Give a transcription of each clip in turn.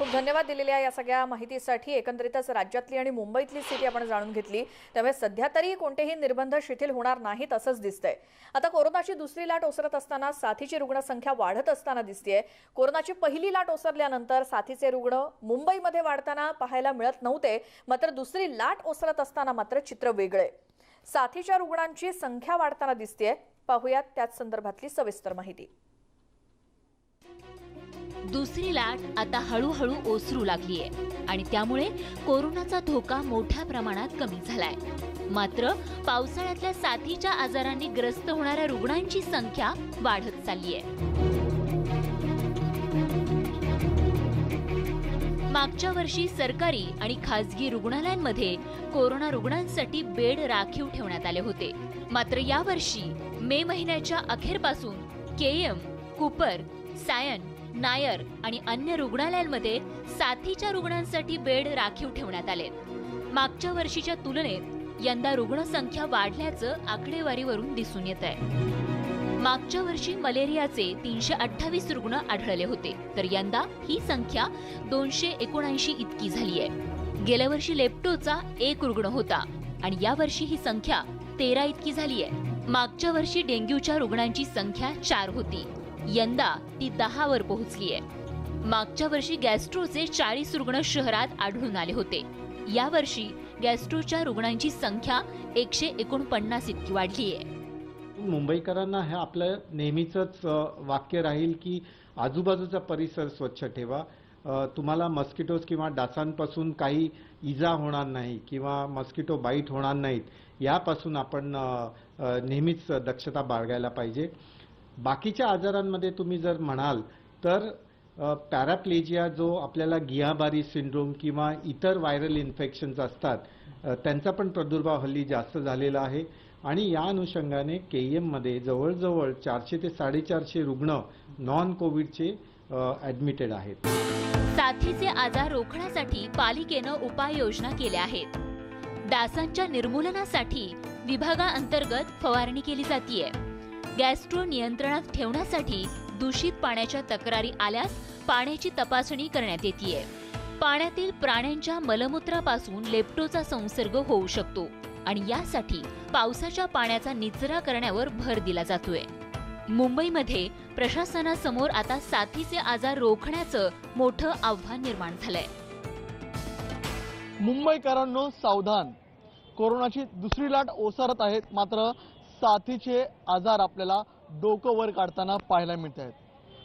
खूप धन्यवाद दिलेल्या या सगळ्या माहितीसाठी. एकंदरीतच राज्यातली आणि मुंबईतली स्थिती आपण जाणून घेतली. त्यामुळे सध्या तरी कोणतेही निर्बंध शिथिल होणार नाहीत असंच दिसतंय. आता कोरोनाची दुसरी लाट ओसरत असताना साथीची रुग्णसंख्या वाढत असताना दिसतेय. कोरोनाची पहिली लाट ओसरल्यानंतर साथीचे रुग्ण मुंबईमध्ये वाढताना पाहायला मिळत नव्हते मात्र दुसरी लाट ओसरत असताना मात्र चित्र वेगळे. साथीच्या रुग्णांची संख्या वाढताना दिसतेय. पाहुयात त्याच संदर्भातली सविस्तर माहिती. दुसरी लाट आता हळूहळू ओसरू लागलीय आणि त्यामुळे कोरोनाचा धोका मोठ्या प्रमाणात कमी झालाय. मात्र पावसाळ्यातल्या साथीच्या आजारांनी ग्रस्त होणाऱ्या रुग्णांची संख्या वाढत चालली आहे मागच्या वर्षी सरकारी आणि खासगी रुग्णालयांमध्ये कोरोना रुग्णांसाठी बेड राखीव ठेवण्यात आले होते. मात्र यावर्षी मे महिन्याच्या अखेरपासून केएम कुपर सायन नायर आणि अन्य रुग्णालयांमध्ये साथीच्या रुग्णांसाठी बेड राखीव ठेवण्यात आले. मागच्या वर्षीच्या तुलनेत यंदा रुग्णसंख्या वाढल्याचं आकडेवारीवरून दिसून येत आहे मागच्या वर्षी मलेरियाचे तीनशे अठ्ठावीस रुग्ण आढळले होते तर यंदा ही संख्या दोनशे एकोणऐंशी इतकी झाली आहे गेल्या वर्षी लेप्टोचा एक रुग्ण होता आणि या वर्षी ही संख्या तेरा इतकी झाली आहे मागच्या वर्षी डेंग्यूच्या रुग्णांची संख्या चार होती. यंदा ती दहावर पोहोचली आहे. मागच्या वर्षी गॅस्ट्रोचे चाळीस रुग्ण शहरात आढळून आले होते. या वर्षी गॅस्ट्रोच्या रुग्णांची संख्या एकशे एकोणपन्नास इतकी वाढली आहे. मुंबईकरांना हे आपलं नेहमीचंच वाक्य राहील की आजूबाजूचा परिसर स्वच्छ ठेवा. तुम्हाला मस्किटोज किंवा डासांपासून काही इजा होणार नाही किंवा मस्किटो बाईट होणार नाहीत यापासून आपण नेहमीच दक्षता बाळगायला पाहिजे. बाकीच्या आजारांमध्ये तुम्ही जर म्हणाल तर पॅराप्लेजिया जो आपल्याला गियाबारी सिंड्रोम किंवा इतर व्हायरल इन्फेक्शन्स असतात त्यांचा पण प्रादुर्भाव हल्ली जास्त झालेला आहे. आणि या अनुषंगाने के एममध्ये जवळजवळ चारशे ते साडेचारशे रुग्ण नॉन कोविडचे ॲडमिटेड आहेत. साथीचे आजार रोखण्यासाठी पालिकेनं उपाययोजना केल्या आहेत. डासांच्या निर्मूलनासाठी विभागाअंतर्गत फवारणी केली जातीये. गॅस्ट्रो नियंत्रणात ठेवण्यासाठी दूषित पाण्याच्या तक्रारी आल्यास पाण्याची तपासणी करण्यात येते पाण्यातील प्राण्यांच्या मलमूत्रापासून लेप्टोचा संसर्ग होऊ शकतो आणि यासाठी पावसाच्या पाण्याचा निचरा करण्यावर भर दिला जातोय. मुंबईमध्ये प्रशासनासमोर आता साथीचे आजार रोखण्याचं मोठं आव्हान निर्माण झालंय. मुंबईकरांनो सावधान. कोरोनाची दुसरी लाट ओसरत आहेत मात्र साथीचे आजार आपल्याला डोकं वर काढताना पाहायला मिळत आहेत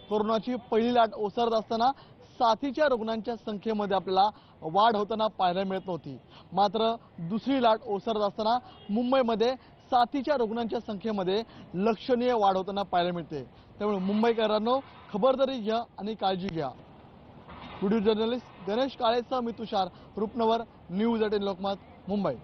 कोरोनाची पहिली लाट ओसरत असताना साथीच्या रुग्णांच्या संख्येमध्ये आपल्याला वाढ होताना पाहायला मिळत नव्हती. मात्र दुसरी लाट ओसरत असताना मुंबईमध्ये साथीच्या रुग्णांच्या संख्येमध्ये लक्षणीय वाढ होताना पाहायला मिळते. त्यामुळे मुंबईकरांनो खबरदारी घ्या आणि काळजी घ्या. व्हिडिओ जर्नलिस्ट गणेश काळेसह मी तुषार रूपनवर न्यूज एटीन लोकमत मुंबई.